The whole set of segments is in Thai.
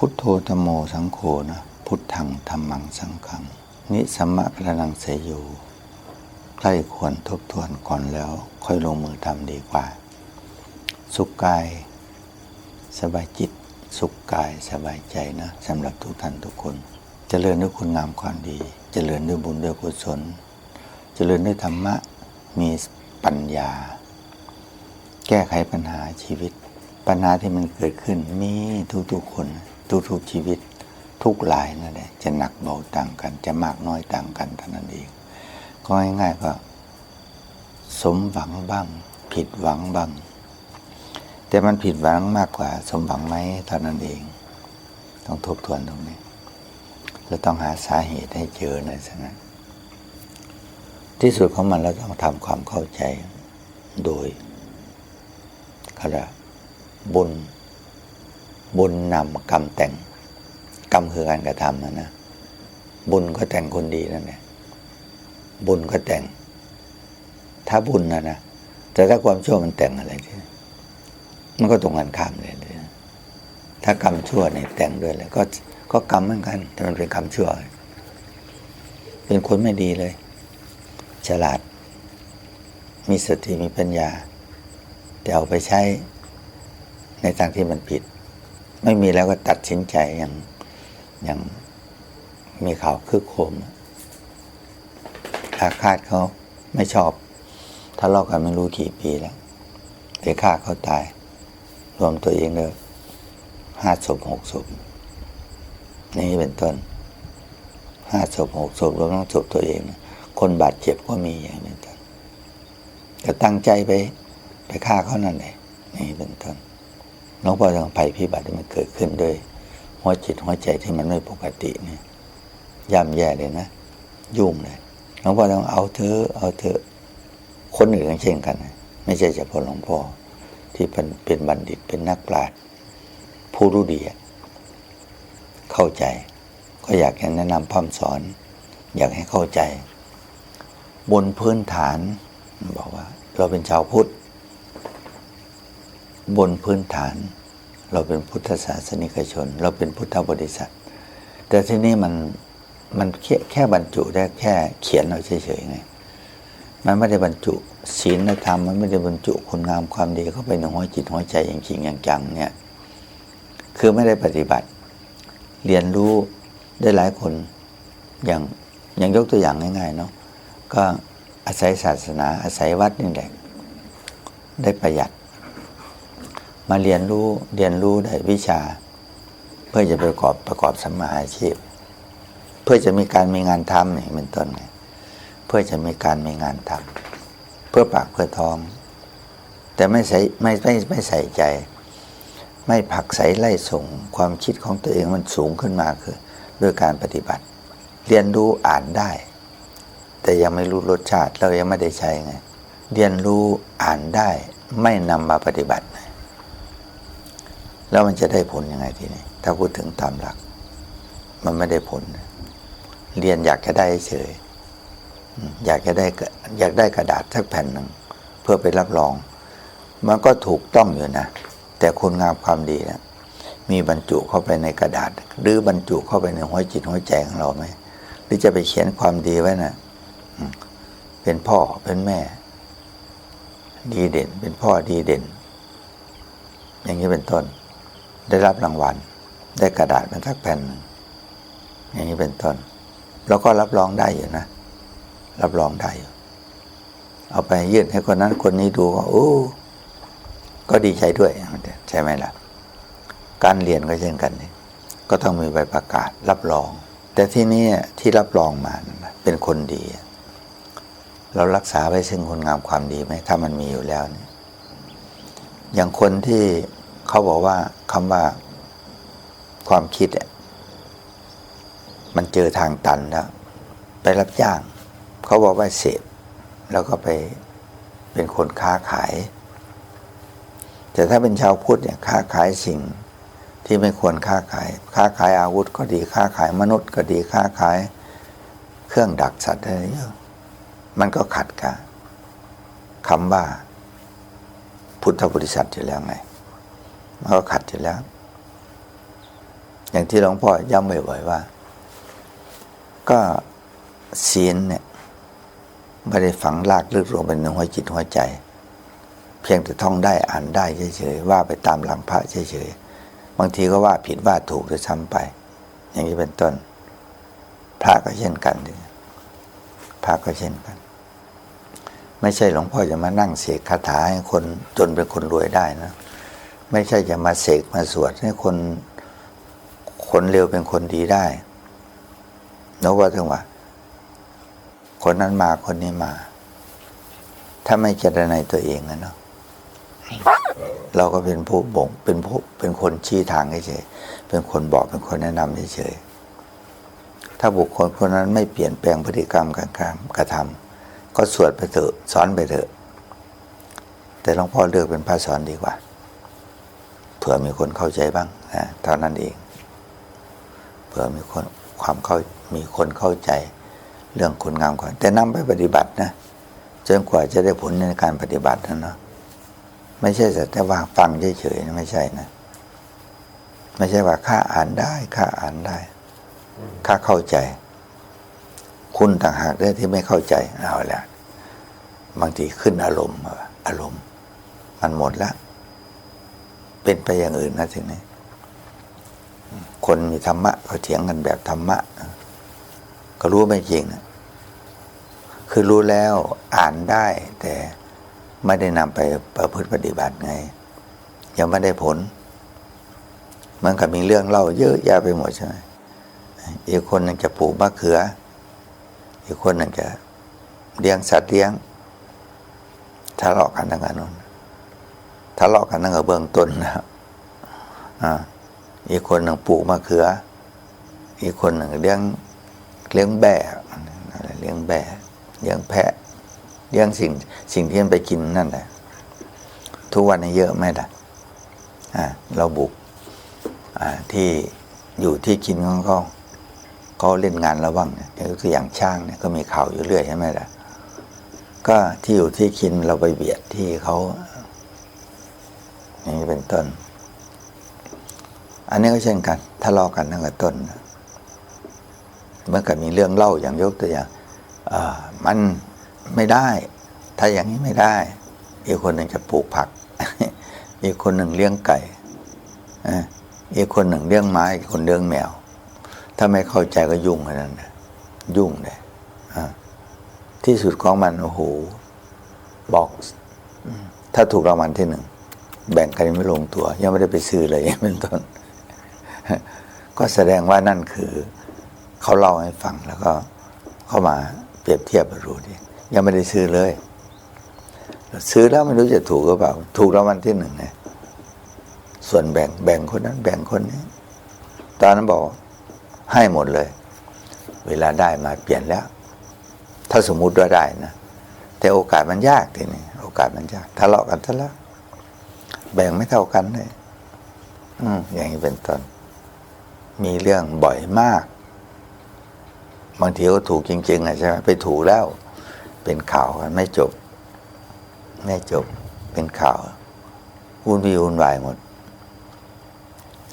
พุทโธธรมโมสังโฆนะพุทธังธรรมังสังฆัง นิสัมมะพลังเสยโยใครควรทบทวนก่อนแล้วค่อยลงมือทำดีกว่า สุขกาย สบายจิต สุขกายสบายใจนะสำหรับทุกท่านทุกคนเจริญด้วยคุณงามความดีเจริญด้วยบุญด้วยกุศลเจริญด้วยธรรมะมีปัญญา แก้ไขปัญหาชีวิต ปัญหาที่มันเกิดขึ้นมีทุกๆคน ทุกๆชีวิตทุกรายนั่นแหละจะหนักเบาต่างกัน จะมากน้อยต่างกันเท่านั้นเอง ก็ง่ายๆก็สมหวังบ้าง ผิดหวังบ้าง แต่มันผิดหวังมากกว่า สมหวังไหมเท่านั้นเอง ต้องทบทวนตรงนี้เราต้องหาสาเหตุให้เจอในสนะที่สุดของมันเราต้องทำความเข้าใจโดยขาเรียกบุญ บุญนำกรรมแต่ง กรรมคือการกระทำนะนะบุญก็แต่งคนดีนั่นแหละบุญก็แต่ง ถ้าบุญนะนะแต่ถ้าความชั่วมันแต่งอะไรที่มันก็ตรงกันข้ามเลยถ้ากรรมชั่วเนี่ยแต่งด้วยเลยก็ก็กรรมเหมือนกัน แต่มันเป็นกรรมชั่ว เป็นคนไม่ดีเลย ฉลาด มีสติมีปัญญา แต่เอาไปใช้ในทางที่มันผิด ไม่มีแล้วก็ตัดสินใจอย่างอย่างมีข่าวคือโคมอาฆาตเขาไม่ชอบทะเลาะกันไม่รู้กี่ปีแล้วไปฆ่าเขาตาย รวมตัวเองเลยห้าศพหกศพนี่เป็นต้นห้าศพหกศพรวมทั้งศพตัวเอง คนบาดเจ็บก็มีอย่างนี้เป็นต้นแต่ตั้งใจไปไปฆ่าเขานั่นเลยนี่เป็นต้น หลวงพ่อต้องภัยพิบัติที่มันเกิดขึ้นด้วย หัวจิตหัวใจที่มันไม่ปกติเนี่ยย่ำแย่เลยนะ ยุ่งเลยหลวงพ่อต้องเอาเธอเอาเธอคนอื่นเช่นกัน ไม่ใช่เฉพาะหลวงพ่อ ที่เป็นเป็นบัณฑิตเป็นนักปราชญ์ผู้รู้ดีเข้าใจ ก็อยากแนะนำพร่ำสอน อยากให้เข้าใจ บนพื้นฐานบอกว่า เราเป็นชาวพุทธ บนพื้นฐาน เราเป็นพุทธศาสนิกชน เราเป็นพุทธบริษัท แต่ที่นี่มันมันแค่แค่บรรจุได้แค่เขียนเราเฉยๆไงมันไม่ได้บรรจุศีลธรรมมันไม่ได้บรรจุคุณงามความดีเข้าไปในหัวจิตหัวใจอย่างจริงอย่างจังเนี่ยคือไม่ได้ปฏิบัติ เรียนรู้ได้หลายคนอย่างอย่างยกตัวอย่างง่าย ๆ เนาะก็อาศัยศาสนาอาศัยวัดนี่แหละได้ประหยัด มาเรียนรู้เรียนรู้ได้วิชา เพื่อจะประกอบประกอบสัมมาอาชีพ เพื่อจะมีการมีงานทำนี่เป็นต้นไงเพื่อจะมีการมีงานทำเพื่อปากเพื่อท้อง แต่ไม่ใส่ไม่ไม่ไม่ใส่ใจ ไม่ผลักใสไล่ส่งความคิดของตัวเองมันสูงขึ้นมาคือด้วยการปฏิบัติ เรียนรู้อ่านได้ แต่ยังไม่รู้รสชาติเรายังไม่ได้ใช้ไง เรียนรู้อ่านได้ไม่นำมาปฏิบัติ แล้วมันจะได้ผลยังไงทีนี้ถ้าพูดถึงตามหลัก มันไม่ได้ผล เรียนอยากจะได้เฉยอยากจะได้อยากได้กระดาษสักแผ่นหนึ่งเพื่อไปรับรอง มันก็ถูกต้องอยู่นะ แต่คุณงามความดีนะมีบรรจุเข้าไปในกระดาษ หรือบรรจุเข้าไปในหัวจิตหัวใจของเราไหมหรือจะไปเขียนความดีไว้นะเป็นพ่อเป็นแม่ ดีเด่น เป็นพ่อดีเด่น อย่างนี้เป็นต้น ได้รับรางวัล ได้กระดาษเป็นสักแผ่นหนึ่งอย่างนี้เป็นต้น แล้วก็รับรองได้อยู่นะ รับรองได้อยู่เอาไปยื่นให้คนนั้นคนนี้ดูก็โอ้ก็ดีใจด้วยใช่ไหมล่ะ การเรียนก็เช่นกันนี่ก็ต้องมีใบประกาศรับรอง แต่ที่นี่ที่รับรองมานะเป็นคนดี เรารักษาไว้ซึ่งคุณงามความดีไหมถ้ามันมีอยู่แล้วเนี่ยอย่างคนที่เขาบอกว่า คำว่าความคิดมันเจอทางตันแล้ว ไปรับจ้าง เขาบอกว่าเสพแล้วก็ไปเป็นคนค้าขาย แต่ถ้าเป็นชาวพุทธเนี่ยค้าขายสิ่งที่ไม่ควรค้าขาย ค้าขายอาวุธก็ดีค้าขายมนุษย์ก็ดีค้าขายเครื่องดักสัตว์อะไรเยอะมันก็ขัดกับคำว่าพุทธบริษัทอยู่แล้วไง มันก็ขัดอยู่แล้ว อย่างที่หลวงพ่อย้ำบ่อยๆว่า ก็ศีลเนี่ยไม่ได้ฝังลากลึกลงไปในหัวจิตหัวใจ เพียงแต่ท่องได้อ่านได้เฉยๆว่าไปตามหลังพระเฉยๆบางทีก็ว่าผิดว่าถูกด้วยซ้ำไป อย่างนี้เป็นต้น พระก็เช่นกันพระก็เช่นกัน ไม่ใช่หลวงพ่อจะมานั่งเสกคาถาให้คนจนเป็นคนรวยได้นะ ไม่ใช่จะมาเสกมาสวดให้คนคนเร็วเป็นคนดีได้นกว่าถึงว่า คนนั้นมาคนนี้มา ถ้าไม่เจรในตัวเองนะเนาะเราก็เป็นผู้บ่งเป็นผู้เป็นคนชี้ทางเฉยเป็นคนบอกเป็นคนแนะนำเฉยถ้าบุคคลคนนั้นไม่เปลี่ยนแปลงพฤติกรรมการกระทำก็สวดไปเถอะสอนไปเถอะ แต่หลวงพ่อเลือกเป็นพระสอนดีกว่า ผื่อมีคนเข้าใจบ้างนะเท่านั้นเอง เผื่อมีคนความเข้ามีคนเข้าใจเรื่องคุณงามความแต่นำไปปฏิบัตินะจนกว่าจะได้ผลในการปฏิบัตินะเนาะไม่ใช่แต่ว่าฟังเฉยๆไม่ใช่นะ ไม่ใช่ว่าข้าอ่านได้ข้าอ่านได้ข้าเข้าใจ คุณต่างหากเรื่องที่ไม่เข้าใจเอาละบางทีขึ้นอารมณ์อารมณ์ มันหมดแล้ว เป็นไปอย่างอื่นนะทีนี้คนมีธรรมะเขาเถียงกันแบบธรรมะ ก็รู้ไม่จริงนะคือรู้แล้วอ่านได้ แต่ไม่ได้นำไปประพฤติปฏิบัติไง ยังไม่ได้ผล มันก็มีเรื่องเล่าเยอะแยะไปหมดใช่ไหมอีกคนหนึ่งจะปลูกมะเขือ อีกคนหนึ่งจะเลี้ยงสัตว์เลี้ยงทะเลาะกันตั้งแต่นู้น ทะเลาะกันตั้งแต่เบื้องต้นนะครับอ่าอีกคนหนึ่งปลูกมะเขือ อีกคนหนึ่งเลี้ยงเลี้ยงแบะเลี้ยงแบะเลี้ยงแพะเลี้ยงสิ่งสิ่งที่มันไปกินนั่นแหละทุกวันนี้เยอะไหมล่ะอ่าเราบุกอ่าที่อยู่ที่กินของเขาเขาเล่นงานเราบ้างเนี่ยกตัวอย่างช่างเนี่ยก็มีข่าวอยู่เรื่อยใช่ไหมล่ะก็ที่อยู่ที่กินเราไปเบียดที่เขา อย่างนี้เป็นต้น อันนี้ก็เช่นกันทะเลาะกันตั้งแต่ต้นเมื่อกับมีเรื่องเล่าอย่างยกตัวอย่างมันไม่ได้ ถ้าอย่างนี้ไม่ได้ อีกคนหนึ่งจะปลูกผัก อีกคนหนึ่งเลี้ยงไก่อีกคนหนึ่งเลี้ยงไม้อีกคนเลี้ยงแมว ถ้าไม่เข้าใจก็ยุ่งขนาดนั้นยุ่งเลยที่สุดของมันโอ้โหบอก ถ้าถูกรางวัลที่หนึ่ง แบ่งกันไม่ลงตัว ยังไม่ได้ไปซื้อเลยเป็นต้น ก็แสดงว่านั่นคือเขาเล่าให้ฟังแล้วก็เข้ามาเปรียบเทียบรู้ดิยังไม่ได้ซื้อเลย ซื้อแล้วไม่รู้จะถูกหรือเปล่า ถูกรางวัลที่หนึ่งเนี่ยส่วนแบ่งแบ่งคนนั้น แบ่งคนนี้ ตอนนั้นบอกให้หมดเลย เวลาได้มาเปลี่ยนแล้ว ถ้าสมมุติว่าได้นะแต่โอกาสมันยากทีนี้โอกาสมันยากทะเลาะกันทะเลาะ แบ่งไม่เท่ากันเลยอืมอย่างนี้เป็นต้นมีเรื่องบ่อยมาก บางทีก็ถูกจริงๆอะใช่ไหมไปถูกแล้ว เป็นข่าวกันไม่จบ ไม่จบเป็นข่าววุ่นวีวุ่นวายหมด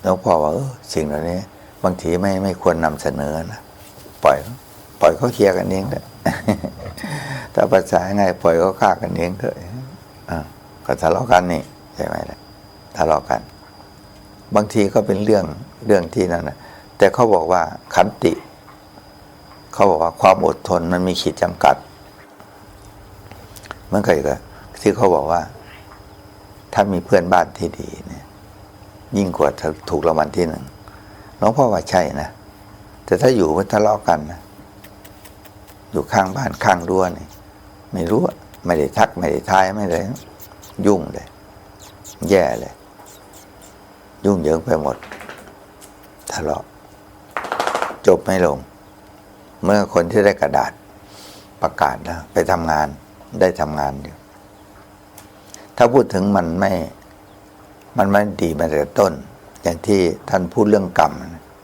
แล้วพอว่าเออสิ่งเหล่านี้ บางทีไม่ไม่ควรนำเสนอนะปล่อย ปล่อยเขาเคลียร์กันเองเถอะถ้าภาษาไงปล่อยเขาฆ่ากันเองเถอะอ่าก็ทะเลาะกันนี่ ใช่ไหมล่ะทะเลาะกัน บางทีก็เป็นเรื่องเรื่องที่นั่นนะแต่เขาบอกว่าขันติ เขาบอกว่าความอดทนมันมีขีดจำกัดเมื่อไงก็ที่เขาบอกว่า ถ้ามีเพื่อนบ้านที่ดีเนี่ย ยิ่งกว่าถูกรางวัลที่หนึ่งหลวงพ่อว่าใช่นะแต่ถ้าอยู่มันทะเลาะกันนะอยู่ข้างบ้านข้างรั้วนี่ไม่รู้ไม่ได้ทักไม่ได้ทายไม่เลยยุ่งเลย แย่เลย ยุ่งเหยิงไปหมด ทะเลาะ จบไม่ลง เมื่อคนที่ได้กระดาษประกาศนะไปทำงานได้ทำงานอยู่ถ้าพูดถึงมันไม่ มันไม่ดีมาแต่ต้น อย่างที่ท่านพูดเรื่องกรรม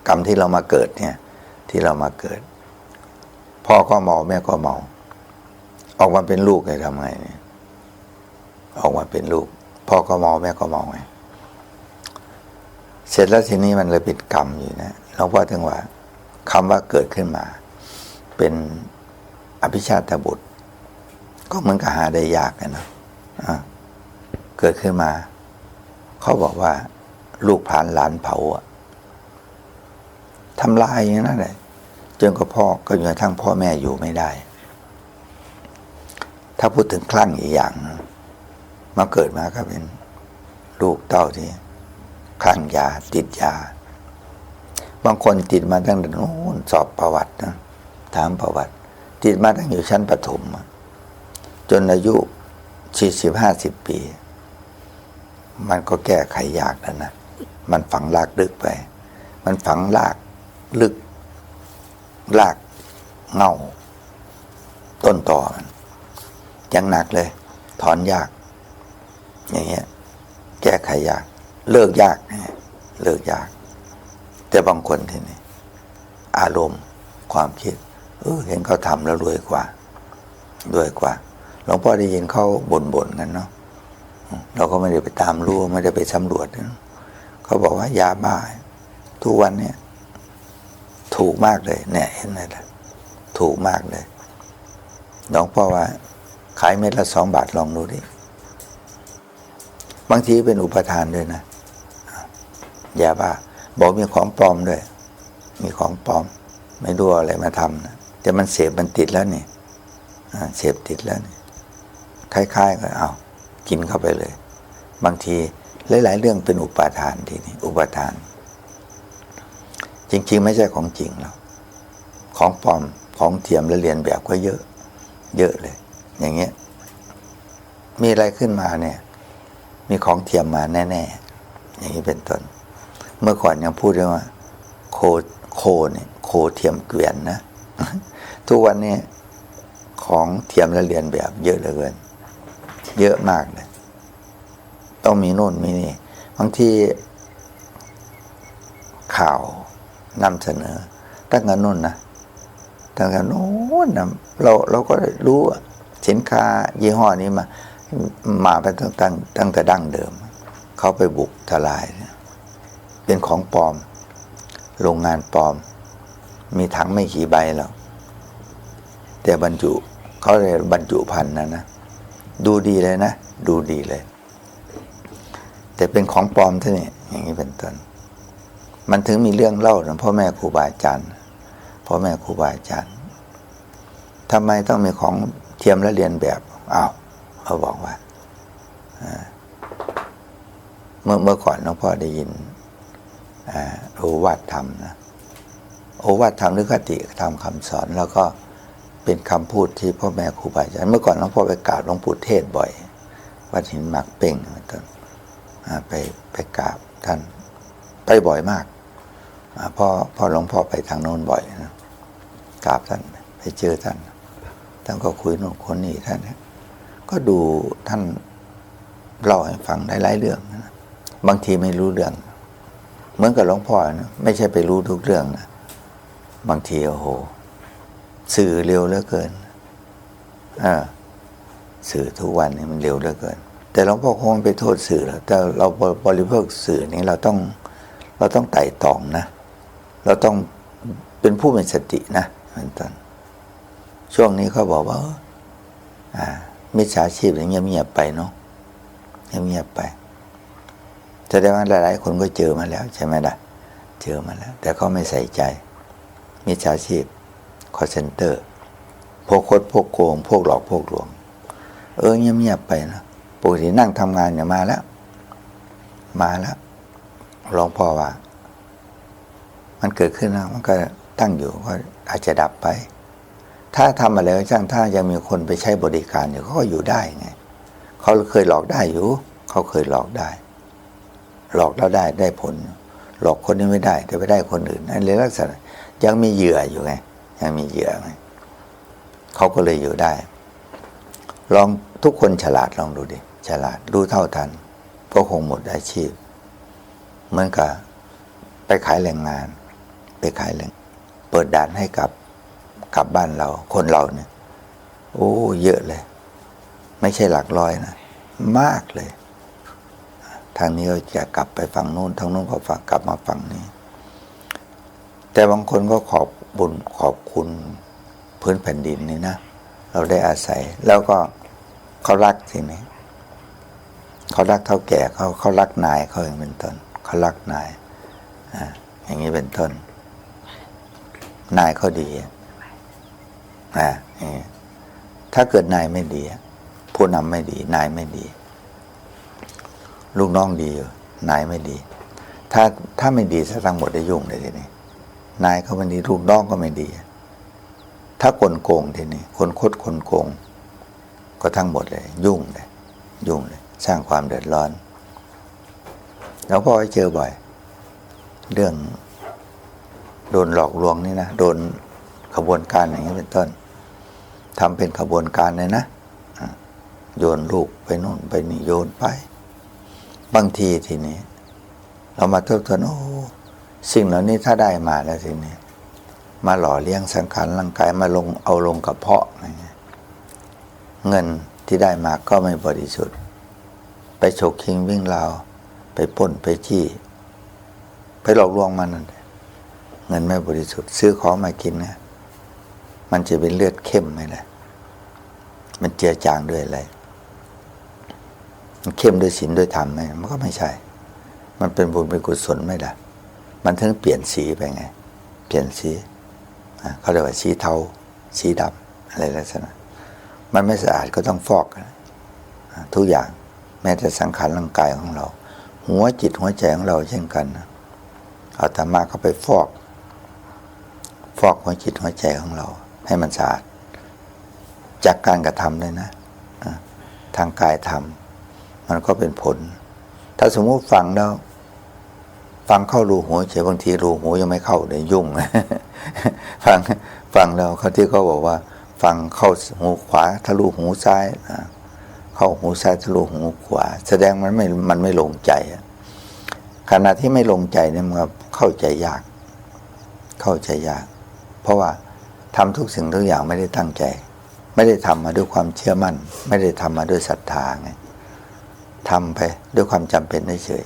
กรรมที่เรามาเกิดเนี่ย ที่เรามาเกิด พ่อก็เมาแม่ก็เมา ออกมาเป็นลูกจะทำไงเนี่ย ออกมาเป็นลูก พ่อก็เมาแม่ก็เมาไงเสร็จแล้วทีนี้มันเลยเป็นกรรมอยู่นะหลวงพ่อถึงว่าคำว่าเกิดขึ้นมา เป็นอภิชาติบุตร ก็เหมือนกับหาได้ยากนะเนะอะเกิดขึ้นมา เขาบอกว่า ลูกผานหลานเผาอะทำลายอย่างนั้นเลยจนกับพ่อก็จนกระทั่งพ่อแม่อยู่ไม่ได้ ถ้าพูดถึงคลั่งอีกอย่างนะ มาเกิดมาก็เป็นลูกเต้าที่คลั่งยาติดยา บางคนติดมาตั้งแต่โน้นสอบประวัตินะถามประวัติ ติดมาตั้งอยู่ชั้นประถมจนอายุสี่สิบห้าสิบปี มันก็แก้ไขยากแล้วนะมันฝังลากลึกไป มันฝังลากลึกลากเงาต้นต่อมันยังหนักเลย ถอนยาก อย่างเงี้ยแก้ไขยาก เลิกยากนะเลิกยาก แต่บางคนทีนี้อารมณ์ความคิดเออเห็นเขาทำแล้วรวยกว่า รวยกว่าหลวงพ่อได้ยินเขาบ่นๆกันเนาะเราก็ไม่ได้ไปตามรู้ไม่ได้ไปสำรวจเขาบอกว่ายาบ้า ทุกวันเนี่ย ถูกมากเลย เนี่ยเห็นไหมล่ะถูกมากเลยหลวงพ่อว่า ขายเม็ดละสองบาทลองดูดิ บางทีเป็นอุปทานด้วยนะยาบ้าบอกมีของปลอมด้วย มีของปลอม ไม่รู้อะไรมาทำนะแต่มันเสพมันติดแล้วนี่อ่าเสพติดแล้วนี่คล้ายๆก็เอากินเข้าไปเลย บางทีหลาย ๆ เรื่องเป็นอุปาทานทีนี้อุปทาน จริง ๆ ไม่ใช่ของจริงหรอกของปลอมของเทียมและเรียนแบบก็เยอะ เยอะเลย อย่างเงี้ยมีอะไรขึ้นมาเนี่ย มีของเทียมมาแน่ๆ อย่างนี้เป็นต้น เมื่อก่อนยังพูดเรื่องว่า โคโคเนี่ยโคเทียมเกวียนนะ ทุกวันนี้ของเทียมและเรียนแบบ เยอะเหลือเกิน เยอะมากเลย ต้องมีโน่นมีนี่บางทีข่าวนำเสนอ ตั้งแต่นู่นนะตั้งแต่โน้นนะเราเราก็รู้สินค้ายี่ห้อนี้มา มาเป็นตั้งตั้งตั้งแต่ดั้งเดิม เขาไปบุกทลาย เป็นของปลอม โรงงานปลอม มีถังไม่กี่ใบแล้วแต่บรรจุเขาเลยบรรจุพันธุ์นะนะ ดูดีเลยนะ ดูดีเลย แต่เป็นของปลอมเท่านี้อย่างนี้เป็นต้นมันถึงมีเรื่องเล่าของพ่อแม่ครูบาอาจารย์พ่อแม่ครูบาอาจารย์ทำไมต้องมีของเทียมและเรียนแบบอ้าว เขาบอกว่าเมื่อเมื่อก่อนหลวงพ่อได้ยินโอวาทธรรมนะโอวาทธรรมหรือคติธรรมคำสอน แล้วก็เป็นคำพูดที่พ่อแม่ครูบาอาจารย์เมื่อก่อนหลวงพ่อไปกราบหลวงปู่เทศบ่อย วัดหินหมักเป่งต้นไปไปกราบท่านไปบ่อยมากพอพอหลวงพ่อไปทางโน้นบ่อยนะกราบท่านไปเจอท่านท่านก็คุยโน่นคนนี้ท่านนี่ย ก็ดูท่านเล่าให้ฟังได้หลายเรื่องนะบางทีไม่รู้เรื่อง เหมือนกับหลวงพ่อนะไม่ใช่ไปรู้ทุกเรื่องนะบางทีโอ้โห สื่อเร็วเหลือเกินอ่าสื่อทุกวันนี้มันเร็วเหลือเกิน แต่หลวงพ่อคงไปโทษสื่อแล้วแต่เราบริโภคสื่อนี้เราต้อง เราต้องไต่ตองนะ เราต้องเป็นผู้มีสตินะเป็นต้นช่วงนี้เขาบอกว่าอ่า มิจฉาชีพอย่างเงียบๆไปเนาะเงียบๆไปแสดงว่าหลายๆ คนก็เจอมาแล้วใช่ไหมล่ะ เจอมาแล้ว แต่เขาไม่ใส่ใจ มิจฉาชีพคอเซนเตอร์พวกคดพวกโกง พวกหลอกพวกลวง เออเงียบๆไปนะปกตินั่งทำงานเนี่ยมาแล้ว มาแล้วหลวงพ่อว่า มันเกิดขึ้นแล้วมันก็ตั้งอยู่ก็อาจจะดับไป ถ้าทำอะไรก็ช่างถ้ายังมีคนไปใช้บริการอยู่เขาก็อยู่ได้ไงเขาเคยหลอกได้อยู่ เขาเคยหลอกได้ หลอกแล้วได้ได้ผล หลอกคนนี้ไม่ได้ แต่ไปได้คนอื่นนั่นเลยลักษณะยังมีเหยื่ออยู่ไง ยังมีเหยื่อไงเขาก็เลยอยู่ได้ ลองทุกคนฉลาดลองดูดิฉลาดรู้เท่าทันก็คงหมดอาชีพ เหมือนกับไปขายแรงงาน ไปขายแรงเปิดด่านให้กับ กลับบ้านเรา คนเราเนี่ย โอ้ เยอะเลย ไม่ใช่หลักร้อยนะ มากเลย ทางนี้ก็จะกลับไปฝั่งนู้นทางนู้นก็ฝั่งกลับมาฝั่งนี้ แต่บางคนก็ขอบบุญขอบคุณพื้นแผ่นดินนี่นะ เราได้อาศัย แล้วก็เขารักทีนี้เขารักเท่าแก่เขาเขารักนายเขาอย่างเป็นต้นเขารักนายอ่าอย่างนี้เป็นต้น นายเขาดี อะถ้าเกิดนายไม่ดีผู้นำไม่ดี นายไม่ดี ลูกน้องดีอยู่นายไม่ดี ถ้าถ้าไม่ดีซะทั้งหมดได้ยุ่งเลยทีนี้นายเขาไม่ดีลูกน้องก็ไม่ดี ถ้าคนโกงทีนี้คนคดคนโกง ก็ทั้งหมดเลย ยุ่งเลย ยุ่งเลย สร้างความเดือดร้อนแล้วพ่อให้เจอบ่อย เรื่องโดนหลอกลวงนี่นะโดนขบวนการอย่างนี้เป็นต้น ทำเป็นขบวนการเลยนะโยนลูกไปโน่นไปนี่โยนไป บางทีทีนี้ เรามาทบทวนโอ้สิ่งเหล่านี้ถ้าได้มาแล้วทีนี้ มาหล่อเลี้ยงสังขารร่างกายมาลงเอาลงกระเพาะอะไรเงี้ยเงินที่ได้มาก็ไม่บริสุทธิ์ ไปฉกชิงวิ่งราว ไปป้นไปจี้ ไปหลอกลวงมัน เงินไม่บริสุทธิ์ ซื้อของมากินนะ มันจะเป็นเลือดเข้มไหมล่ะ มันเจือจางด้วยอะไร มันเข้มด้วยศีลด้วยธรรมไหมมันก็ไม่ใช่ มันเป็นบุญเป็นกุศลไหมล่ะ มันถึงเปลี่ยนสีไปไง เปลี่ยนสีเขาเรียกว่าสีเทา สีดำอะไรลักษณะ มันไม่สะอาดก็ต้องฟอกทุกอย่าง แม้แต่สังขารร่างกายของเรา หัวจิตหัวใจของเราเช่นกันเอาธรรมะเข้าไปฟอก ฟอกหัวจิตหัวใจของเรา ให้มันสะอาดจากการกระทำเลยนะ ทางกายทำมันก็เป็นผล ถ้าสมมติฟังแล้ว ฟังเข้ารูหูเฉยบางทีรูหูยังไม่เข้าเลยยุ่ง ฟังฟังแล้วเขาที่เขาบอกว่า ฟังเข้าหูขวาทะลุหูซ้ายเข้าหูซ้ายทะลุหูขวา แสดงมันไม่มันไม่ลงใจขณะที่ไม่ลงใจเนี่ยมันเข้าใจยาก เข้าใจยาก เพราะว่า ทำทุกสิ่งทุกอย่างไม่ได้ตั้งใจ ไม่ได้ทำมาด้วยความเชื่อมั่น ไม่ได้ทำมาด้วยศรัทธาไงทำไปด้วยความจำเป็นเฉย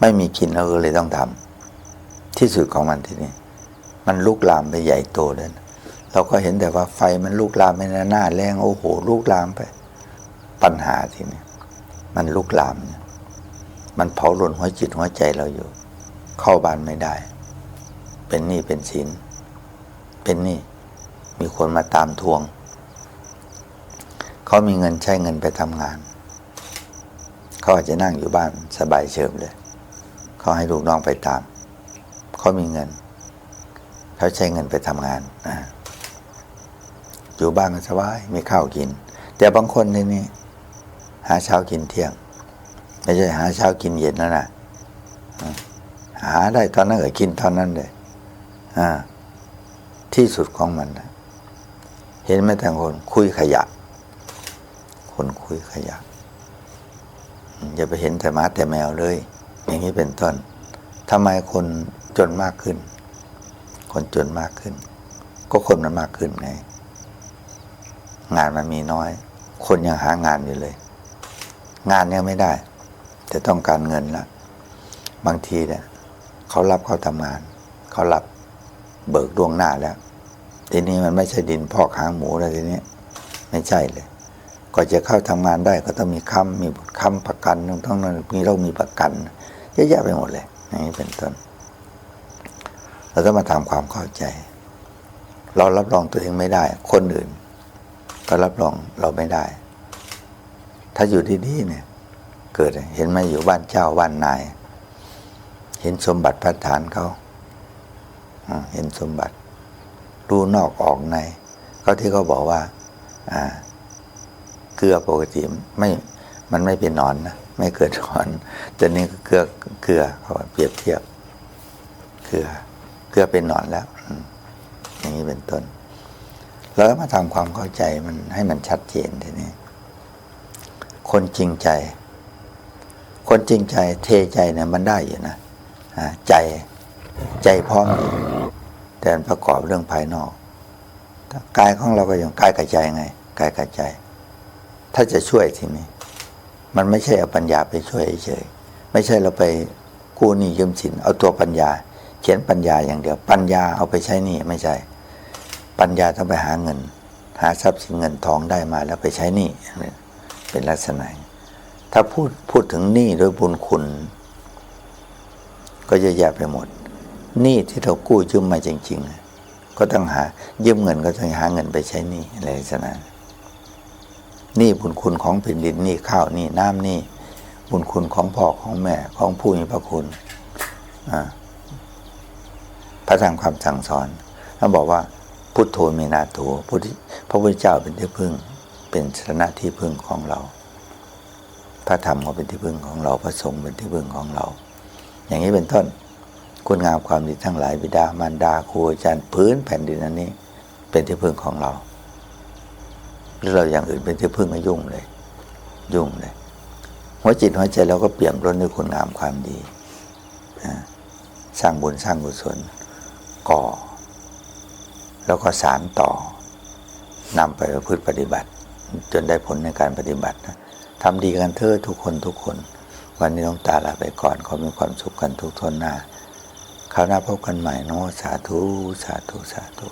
ไม่มีกินเราก็เลยต้องทำที่สุดของมันทีนี้มันลุกลามไปใหญ่โตเลยนะเราก็เห็นแต่ว่าไฟมันลุกลามไปหน้าแรงโอ้โหลุกลามไป ปัญหาทีนี้มันลุกลามเนี่ยมันเผาหล่นหัวจิตหัวใจเราอยู่ เข้าบ้านไม่ได้ เป็นหนี้เป็นสินเป็นหนี้ มีคนมาตามทวง เขามีเงินใช้เงินไปทำงาน เขาอาจจะนั่งอยู่บ้านสบายเฉิบเลย เขาให้ลูกน้องไปตาม เขามีเงิน เขาใช้เงินไปทำงานนะอยู่บ้านก็สบายมีข้าวกิน แต่บางคนที่นี่ หาเช้ากินเที่ยง ไม่ใช่หาเช้ากินเย็นแล้วนะหาได้ตอนนั้นก็กินตอนนั้นเลยอ่าที่สุดของมันนะ เห็นไหมแต่างคน คุยขยะ คนคุยขยะ อย่าไปเห็นแต่หมาแต่แมวเลย อย่างนี้เป็นต้นทำไมคนจนมากขึ้น คนจนมากขึ้น ก็คนมันมากขึ้นไง งานมันมีน้อย คนยังหางานอยู่เลย งานเนี่ยไม่ได้ แต่ต้องการเงินละบางทีเนี่ยเขารับเขาทำงาน เขารับเบิกดวงหน้าแล้ว ทีนี้มันไม่ใช่ดินพอกหางหมูแล้วทีนี้ไม่ใช่เลยก็จะเข้าทำงานได้ก็ต้องมีค้ำมีค้ำประกันต้องมีเรามีประกันเยอะแยะไปหมดเลยนี้เป็นต้นเราต้องมาทำความเข้าใจ เรารับรองตัวเองไม่ได้ คนอื่น ก็รับรองเราไม่ได้ ถ้าอยู่ดีๆเนี่ย เกิดเห็นไหมอยู่บ้านเจ้าบ้านนาย เห็นสมบัติพัฒฐานเขาเห็นสมบัติ รู้นอกออกในเขาที่เขาบอกว่าอ่าเกลือปกติไม่มันไม่เป็นนอนนะไม่เกิดนอน แต่นี่เกลือเกลือเขาเปรียบเทียบเกลือเกลือเป็นนอนแล้วอย่างนี้เป็นต้นแล้วมาทำความเข้าใจมันให้มันชัดเจนทีนี้คนจริงใจ คนจริงใจเทใจเนี่ยมันได้อยู่นะอ่าใจใจพร้อมอยู่ แต่ประกอบเรื่องภายนอกกายของเราก็อย่างกายกับใจไงกายกับใจ ถ้าจะช่วยทีนี้มันไม่ใช่เอาปัญญาไปช่วยเฉยไม่ใช่เราไปกู้หนี้ยืมสินเอาตัวปัญญา เขียนปัญญาอย่างเดียว ปัญญาเอาไปใช้หนี้ไม่ใช่ ปัญญาต้องไปหาเงิน หาทรัพย์สินเงินทองได้มาแล้วไปใช้หนี้เป็นลักษณะ ถ้าพูดพูดถึงหนี้โดยบุญคุณ ก็เยอะแยะไปหมด หนี้ที่เรากู้ยืมมาจริง ๆ ก็ต้องหายืมเงินก็ต้องหาเงินไปใช้หนี้อะไรลักษณะหนี้บุญคุณของแผ่นดินหนี้ข้าวหนี้น้ำหนี้บุญคุณของพ่อของแม่ของผู้มีพระคุณพระธรรมคำสั่งสอนท่านบอกว่า พุทโธเมนาโถพุทธพระพุทธเจ้าเป็นที่พึ่ง เป็นชนะที่พึ่งของเรา พระธรรมก็เป็นที่พึ่งของเราพระสงฆ์เป็นที่พึ่งของเรา อย่างนี้เป็นต้น คุณงามความดีทั้งหลายบิดามารดาครูอาจารย์พื้นแผ่นดินอันนี้ เป็นที่พึ่งของเราหรือเราอย่างอื่นเป็นที่พึ่งก็ยุ่งเลย ยุ่งเลยหัวจิตหัวใจเราก็เปี่ยมล้นด้วยคุณงามความดีสร้างบุญสร้างกุศลก่อ แล้วก็สารต่อนำไปพฤติปฏิบัติ จนได้ผลในการปฏิบัตินะทำดีกันเถอะทุกคนทุกคน วันนี้ต้องตาลาไปก่อนขอมีความสุขกันทุกทนหน้า คราวหน้าพบกันใหม่เนาะสาธุ สาธุ สาธุ